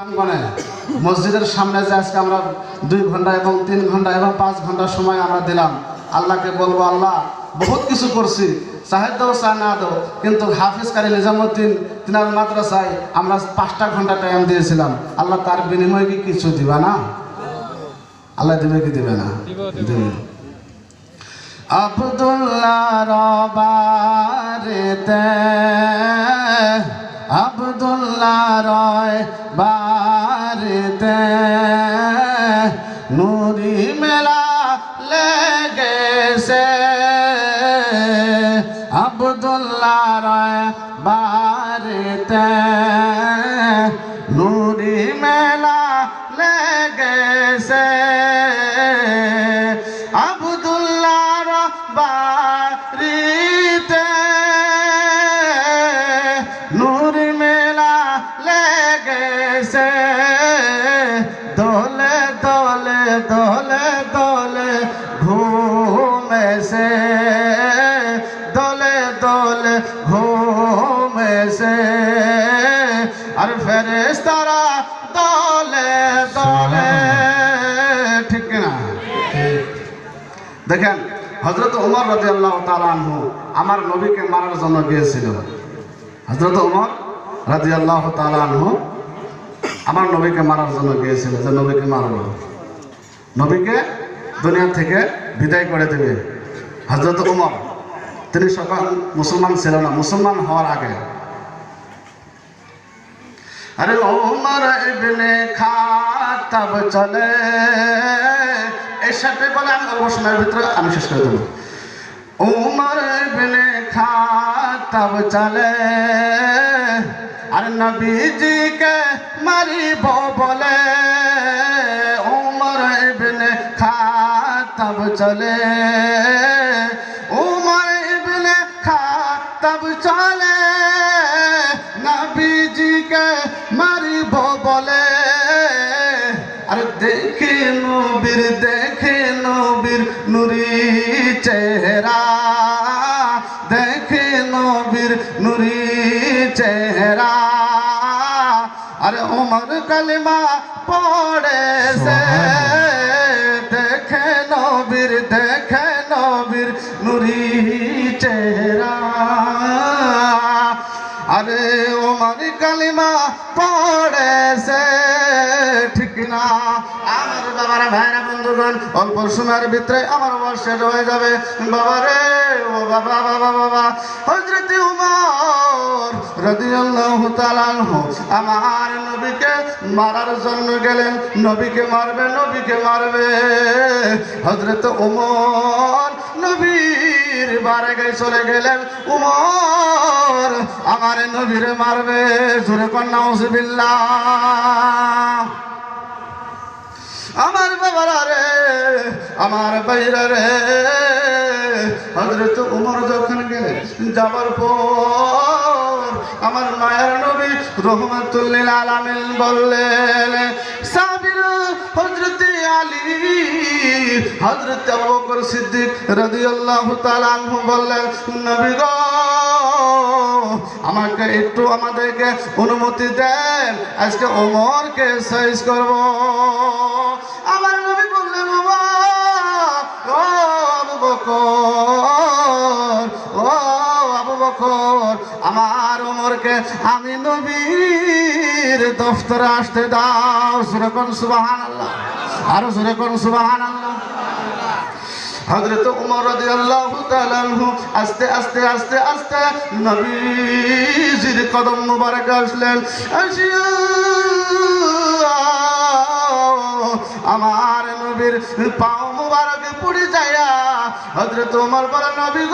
প্রাঙ্গণে মসজিদের সামনে যে আজকে আমরা দুই ঘণ্টা এবং তিন ঘণ্টা এবং পাঁচ ঘণ্টা সময় আমরা দিলাম, আল্লাহকে বলব, আল্লাহ, বহুত কিছু করছি চাহে দাও চা না দাও, কিন্তু হাফিজ কারি নিজামুদ্দিন তিনার মাদ্রাসায় আমরা পাঁচটা ঘণ্টা টাইম দিয়েছিলাম। আল্লাহ তার বিনিময়ে কি কিছু দিবা না? আল্লাহ দিবে কি দিবে না? দিবে। আব্দুল্লাহ রবারেতে নুরি মেলা লেগেছে। আবদুল্লাহ রায় বাড়িতে। নুরি মেলা দোলে ঘুমেছে, দলে দোলে ঘুমেছে। আর ফেরেস্তারা দলে দলে, ঠিক না? দেখেন হজরত উমর রাজি আল্লাহ তালানহু আমার নবীকে মারার জন্য গিয়েছিল। হজরত উমর রাজি আল্লাহ তালানহু আমার নবীকে মারার জন্য গিয়েছিল যে নবীকে মারব নবীকে দুনিয়া থেকে বিদায় করে দেবে। হজরত উমর, তিনি সকল মুসলমান ছিল না, মুসলমান হওয়ার আগে। আরে ওমর ইবনে খাতাব চলে। এই সাথে বলে, আমি অল্প সময়ের ভিতরে আমি শেষ করে দেবো। ওমর ইবনে খাতাব চলে। আর নবীজিকে মারিব বলে। চলে। ওমর ইবনে খাতাব চলে। নবীজিকে মারিব বলে। আর দেখে নবীর দেখে নবীর নুরি চেহারা। দেখে নবীর নুরি চেহারা। আরে ওমর কালিমা পড়েছে দেখে নবীর দেখে নবীর নুরি চেহারা। আরে ওমর কালিমা পড়েছে, ঠিক না? আমার বাবারা ভাইরা বন্ধুগণ, অল্প সময়ের ভিতরে আমার বর্ষের হয়ে যাবে। বাবা রে ও বাবা বাবা বাবা হজরত আনহু আমার নবীকে মারার জন্য গেলেন। নবীকে মারবে নবীকে মারবে। হজরত উমর নবীর বারে চলে গেলেন। উমর আমার নবীরে মারবে, জোরে কন্যা উজবিল্লাহ আমার বাবারা রে, আমার বাইরা রে হজরত উমর যখন গেলেন, যাবার পর আমার মায়ের নবী রহমতুল্লিল আলামিন বললেন, সাবির হজরত আলী হজরত আবু বকর সিদ্দিক রাদিয়াল্লাহু তাআলা আনহু বললেন, নবী গো, আমাকে একটু আমাদেরকে অনুমতি দেন, আজকে ওমরকে সাইজ করব। আমার নবী বললেন বাবা ও আবু বকর বকর আমার ওমরকে আমি নবীর দফতরে আসতে দাও। সুরে কোন সুবাহান আল্লাহ আরও সুরে কোন সুবাহান আল্লাহ হজরত উমর রাদিয়াল্লাহু তাআলা আস্তে আস্তে আস্তে আস্তে নবীজির কদম মুবারক আসলেন। আমার নবীর পাও মুবারক পুড়ে যায় হজরত উমর বলে, নবী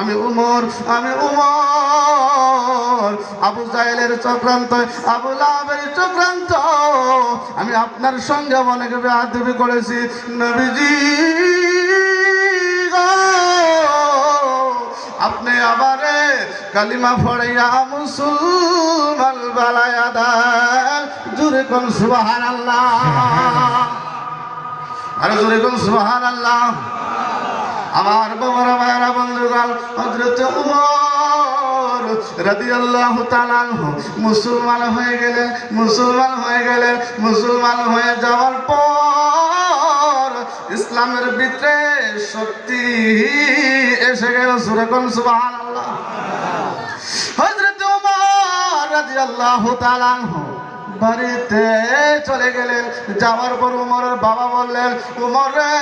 আমি উমর আমি উমর। আবু জাহেলের চক্রান্ত, আবু লাভের চক্রান্ত। আমি আপনার সঙ্গে অনেক বেহাদবি করেছি, নবীজি আপনি আবারে কালিমা ফড়াইয়া মুসলমান বালায়া দেন। জুরে কোন সুবাহান আল্লাহ আরে জোরে কোন সুবাহান আল্লাহ আমার বাবারা ভাইরা বন্ধুগণ হজরত রাদিয়াল্লাহু তাআলা মুসলমান হয়ে গেলেন, মুসলমান হয়ে গেলেন, মুসলমান হয়ে যাওয়ার পর ইসলামের ভিতরে শক্তি এসে গেল সুরকম সুবহানাল্লাহ। হযরত ওমর রাদিয়াল্লাহু তাআলা বাড়িতে চলে গেলেন, যাওয়ার পর উমরের বাবা বললেন, উমর রে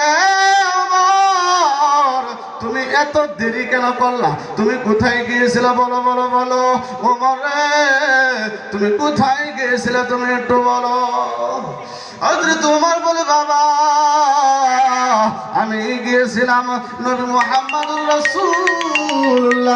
তুমি এত দেরি কেন করলা? তুমি কোথায় গিয়েছিলে? বলো বলো বলো। মরে তুমি কোথায় গিয়েছিলে? তুমি একটু বলো। তোমার বলে, বাবা, আমি গিয়েছিলাম নবী মুহাম্মদুর রাসূলুল্লাহ।